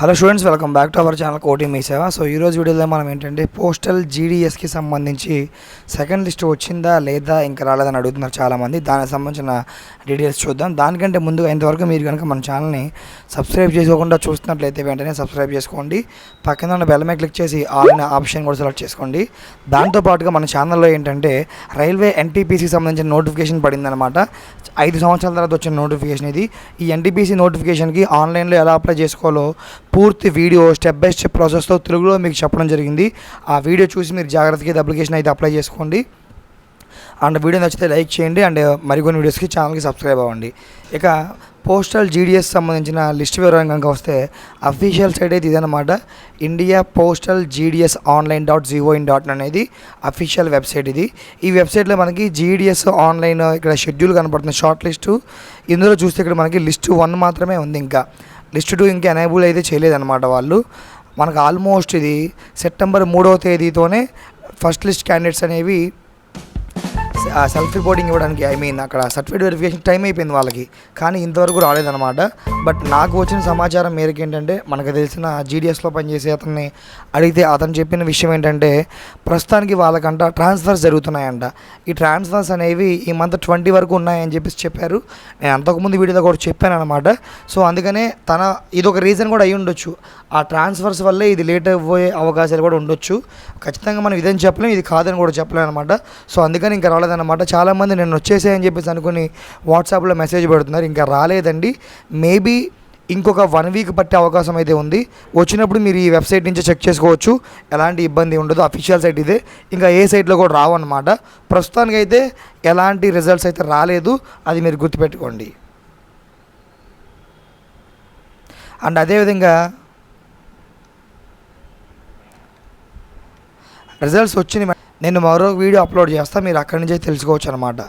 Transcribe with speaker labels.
Speaker 1: Hello students welcome back to our channel కోటి మీ సేవ so ఈరోజు వీడియోలో మనం ఏంటంటే పోస్టల్ జీడిఎస్కి సంబంధించి సెకండ్ లిస్ట్ వచ్చిందా లేదా ఇంకా రాలేదని అడుగుతున్నారు చాలామంది. దానికి సంబంధించిన డీటెయిల్స్ చూద్దాం. దానికంటే ముందుగా ఇంతవరకు మీరు కనుక మన ఛానల్ని సబ్స్క్రైబ్ చేసుకోకుండా చూస్తున్నట్లయితే వెంటనే సబ్స్క్రైబ్ చేసుకోండి. పక్కన ఉన్న బెల్ మీద క్లిక్ చేసి ఆల్ ఆప్షన్ కూడా సెలెక్ట్ చేసుకోండి. దాంతోపాటుగా మన ఛానల్లో ఏంటంటే రైల్వే ఎన్టీపీసీకి సంబంధించిన నోటిఫికేషన్ పడిందనమాట ఐదు సంవత్సరాల తర్వాత వచ్చిన నోటిఫికేషన్ ఇది. ఈ ఎన్టీపీసీ నోటిఫికేషన్కి ఆన్లైన్లో ఎలా అప్లై చేసుకోవాలో పూర్తి వీడియో స్టెప్ బై స్టెప్ ప్రాసెస్తో తెలుగులో మీకు చెప్పడం జరిగింది. ఆ వీడియో చూసి మీరు జాగ్రత్తగా ఇది అప్లికేషన్ అయితే అప్లై చేసుకోండి. అండ్ వీడియో నచ్చితే లైక్ చేయండి అండ్ మరికొన్ని వీడియోస్కి ఛానల్కి సబ్స్క్రైబ్ అవ్వండి. ఇక పోస్టల్ జీడిఎస్ సంబంధించిన లిస్ట్ వివరం కనుక వస్తే అఫీషియల్ సైట్ అయితే ఇదనమాట India postal GDS online dot G O in dot అనేది అఫీషియల్ వెబ్సైట్ ఇది. ఈ వెబ్సైట్లో మనకి జీడిఎస్ ఆన్లైన్ ఇక్కడ షెడ్యూల్ కనపడుతుంది షార్ట్ లిస్టు ఇందులో చూస్తే ఇక్కడ మనకి లిస్ట్ వన్ మాత్రమే ఉంది ఇంకా. లిస్ట్ టూ ఇంకా ఎనేబుల్ అయితే చేయలేదన్నమాట వాళ్ళు. మనకు ఆల్మోస్ట్ ఇది సెప్టెంబర్ మూడవ తేదీతోనే ఫస్ట్ లిస్ట్ క్యాండిడేట్స్ అనేవి సెల్ఫ్ రిపోర్టింగ్ ఇవ్వడానికి ఐ మీన్ అక్కడ సర్టిఫికేట్ వెరిఫికేషన్ టైం అయిపోయింది వాళ్ళకి. కానీ ఇంతవరకు రాలేదన్నమాట. బట్ నాకు వచ్చిన సమాచారం మేరకు ఏంటంటే మనకు తెలిసిన జీడిఎస్లో పనిచేసే అతన్ని అడిగితే అతను చెప్పిన విషయం ఏంటంటే ప్రస్తుతానికి వాళ్ళకంట ట్రాన్స్ఫర్స్ జరుగుతున్నాయంట. ఈ ట్రాన్స్ఫర్స్ అనేవి ఈ మంత్ ట్వంటీ వరకు ఉన్నాయని చెప్పేసి చెప్పారు. నేను అంతకుముందు వీడియోలో కూడా చెప్పాను అనమాట సో అందుకనే తన ఇది ఒక రీజన్ కూడా అయి ఉండొచ్చు. ఆ ట్రాన్స్ఫర్స్ వల్లే ఇది లేట్ అయిపోయే అవకాశాలు కూడా ఉండొచ్చు. ఖచ్చితంగా మనం ఇదని చెప్పలేం ఇది కాదని కూడా చెప్పలేం అనమాట సో అందుకని ఇంకా అనమాట చాలామంది నేను వచ్చేసాయని చెప్పేసి అనుకుని వాట్సాప్లో మెసేజ్ పెడుతున్నారు. ఇంకా రాలేదండి. మేబీ ఇంకొక వన్ వీక్ పట్టే అవకాశం అయితే ఉంది. వచ్చినప్పుడు మీరు ఈ వెబ్సైట్ నుంచి చెక్ చేసుకోవచ్చు. ఎలాంటి ఇబ్బంది ఉండదు. అఫీషియల్ సైట్ ఇదే. ఇంకా ఏ సైట్లో కూడా రావన్నమాట. ప్రస్తుతానికైతే ఎలాంటి రిజల్ట్స్ అయితే రాలేదు. అది మీరు గుర్తుపెట్టుకోండి. అండ్ అదేవిధంగా రిజల్ట్స్ వచ్చిన నేను మరో వీడియో అప్లోడ్ చేస్తా మీరు అక్కడి నుంచే తెలుసుకోవచ్చు అనమాట